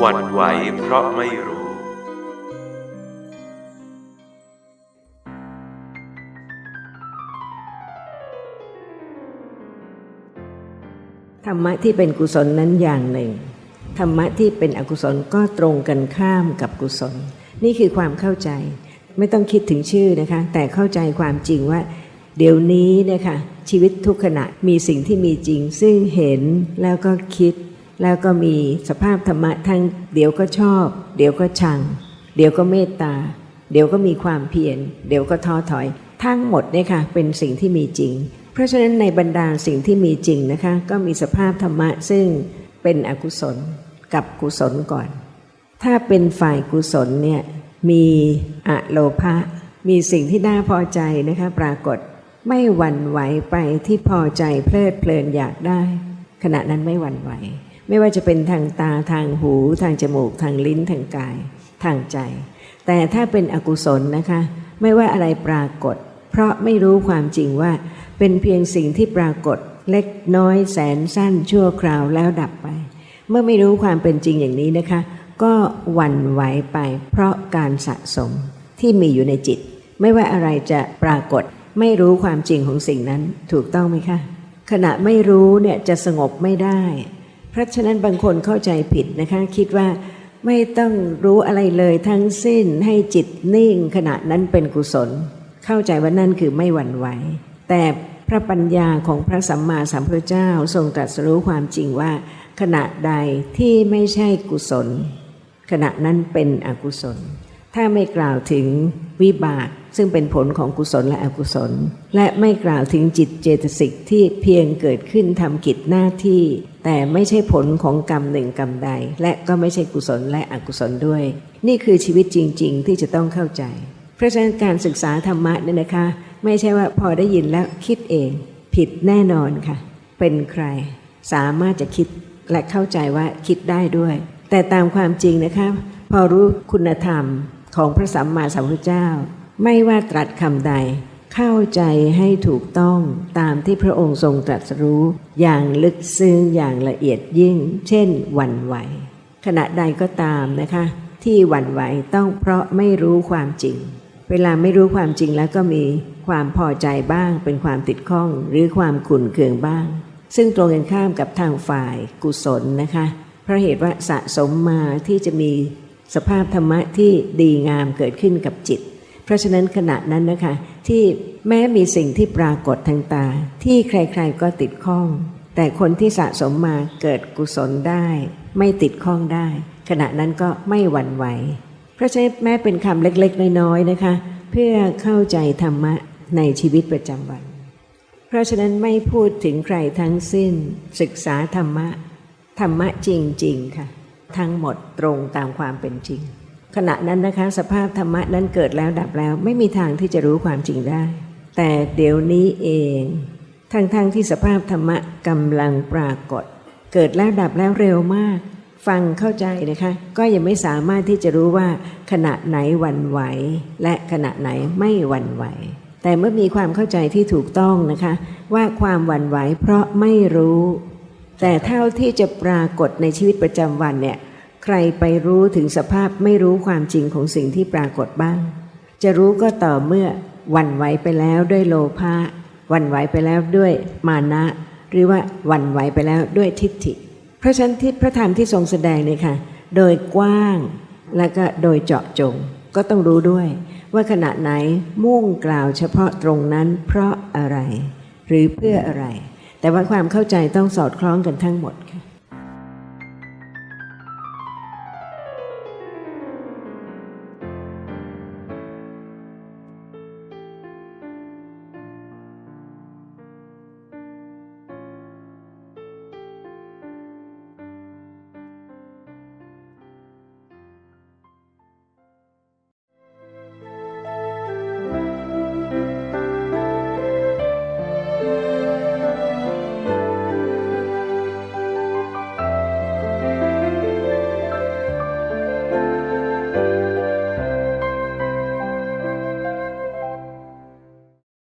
หวั่นไหวเพราะไม่รู้ ธรรมะที่เป็นกุศลนั้นอย่างหนึ่ง ธรรมะที่เป็นอกุศลก็ตรงกันข้ามกับกุศล นี่คือความเข้าใจ ไม่ต้องคิดถึงชื่อนะคะ แต่เข้าใจความจริงว่า เดี๋ยวนี้นะคะชีวิตทุกขณะมีสิ่งที่มีจริง ซึ่งเห็นแล้วก็คิด แล้วก็มีสภาพธรรมะทั้งเดี๋ยวก็ชอบ เดี๋ยวก็ชัง เดี๋ยวก็เมตตา เดี๋ยวก็มีความเพียรเดี๋ยวก็ท้อถอย ทั้งหมดเนี่ยค่ะเป็นสิ่งที่มีจริง เพราะฉะนั้นในบรรดาสิ่งที่มีจริงนะคะ ก็มีสภาพธรรมะซึ่งเป็นอกุศลกับกุศลก่อน ถ้าเป็นฝ่ายกุศลเนี่ยมีอะโลภะมีสิ่งที่น่าพอใจนะคะปรากฏไม่หวั่นไหวไปที่พอใจเพลิดเพลินอยากได้ ขณะนั้นไม่หวั่นไหว ไม่ว่าจะเป็นทางตาทางหู ทางจมูก ทางลิ้นทางกาย ทางใจ แต่ถ้าเป็นอกุศลนะคะ ไม่ว่าอะไรปรากฏ เพราะไม่รู้ความจริงว่า เป็นเพียงสิ่งที่ปรากฏเล็กน้อยแสนสั้นชั่วคราวแล้วดับไป เมื่อไม่รู้ความเป็นจริงอย่างนี้นะคะ ก็หวั่นไหวไป เพราะการสะสมที่มีอยู่ในจิต ไม่ว่าอะไรจะปรากฏไม่รู้ความจริงของสิ่งนั้นถูกต้องไหมคะขณะไม่รู้เนี่ยจะสงบไม่ได้ เพราะฉะนั้นบางคนเข้าใจผิดนะคะ คิดว่าไม่ต้องรู้อะไรเลยทั้งสิ้นให้จิตนิ่งขณะนั้นเป็นกุศล เข้าใจว่านั่นคือไม่หวั่นไหว แต่พระปัญญาของพระสัมมาสัมพุทธเจ้าทรงตรัสรู้ความจริงว่า ขณะใดที่ไม่ใช่กุศล ขณะนั้นเป็นอกุศล ถ้าไม่กล่าวถึงวิบากซึ่งเป็นผลของกุศลและอกุศล และไม่กล่าวถึงจิตเจตสิกที่เพียงเกิดขึ้นทำกิจหน้าที่ แต่ไม่ใช่ผลของกรรมหนึ่งกรรมใด และก็ไม่ใช่กุศลและอกุศลด้วย นี่คือชีวิตจริง ๆ ที่จะต้องเข้าใจ เพราะฉะนั้นการศึกษาธรรมะเนี่ยนะคะ ไม่ใช่ว่าพอได้ยินแล้วคิดเอง ผิดแน่นอนค่ะ เป็นใคร สามารถจะคิดและเข้าใจว่าคิดได้ด้วย แต่ตามความจริงนะคะ พอรู้คุณธรรม ของพระสัมมาสัมพุทธเจ้า ไม่ว่าตรัสคำใด เข้าใจให้ถูกต้องตามที่พระองค์ทรงตรัสรู้ อย่างลึกซึ้งอย่างละเอียดยิ่ง เช่นหวั่นไหว ขณะใดก็ตามนะคะ ที่หวั่นไหวต้องเพราะไม่รู้ความจริง เวลาไม่รู้ความจริงแล้วก็มีความพอใจบ้างเป็นความติดข้องหรือความขุ่นเคืองบ้าง ซึ่งตรงกันข้ามกับทางฝ่ายกุศลนะคะเพราะเหตุว่าสะสมมาที่จะมี สภาพธรรมะที่ดีงามเกิดขึ้นกับจิต เพราะฉะนั้นขณะนั้นนะคะ ที่แม้มีสิ่งที่ปรากฏทางตา ที่ใครๆก็ติดข้อง แต่คนที่สะสมมาเกิดกุศลได้ ไม่ติดข้องได้ ขณะนั้นก็ไม่หวั่นไหว เพราะฉะนั้นแม้เป็นคำเล็กๆ น้อยๆนะคะ เพื่อเข้าใจธรรมะในชีวิตประจำวัน เพราะฉะนั้นไม่พูดถึงใครทั้งสิ้น ศึกษาธรรมะ ธรรมะจริง ๆ ค่ะ ทั้งหมดตรงตามความเป็นจริง ขณะนั้นนะคะสภาพธรรมะนั้นเกิดแล้วดับแล้ว ไม่มีทางที่จะรู้ความจริงได้ แต่เดี๋ยวนี้เอง ทั้งๆทที่สภาพธรรมะกำลังปรากฏ เกิดแล้วดับแล้วเร็วมาก ฟังเข้าใจนะคะ ก็ยังไม่สามารถที่จะรู้ว่า ขณะไหนวันไหว และขณะไหนไม่วันไหวแต่เมื่อมีความเข้าใจที่ถูกต้องนะคะ ว่าความหวั่นไหวเพราะไม่รู้ แต่เท่าที่จะปรากฏในชีวิตประจำวันเนี่ยใครไปรู้ถึงสภาพไม่รู้ความจริงของสิ่งที่ปรากฏบ้าง จะรู้ก็ต่อเมื่อวันไหวไปแล้วด้วยโลภะวันไหวไปแล้วด้วยมานะ หรือว่าวันไหวไปแล้วด้วยทิฏฐิ เพราะฉะนั้นที่พระธรรมที่ทรงแสดงเนี่ยค่ะ โดยกว้างและก็โดยเจาะจงก็ต้องรู้ด้วย ว่าขณะไหนมุ่งกล่าวเฉพาะตรงนั้นเพราะอะไร หรือเพื่ออะไร แต่ว่าความเข้าใจต้องสอดคล้องกันทั้งหมดค่ะ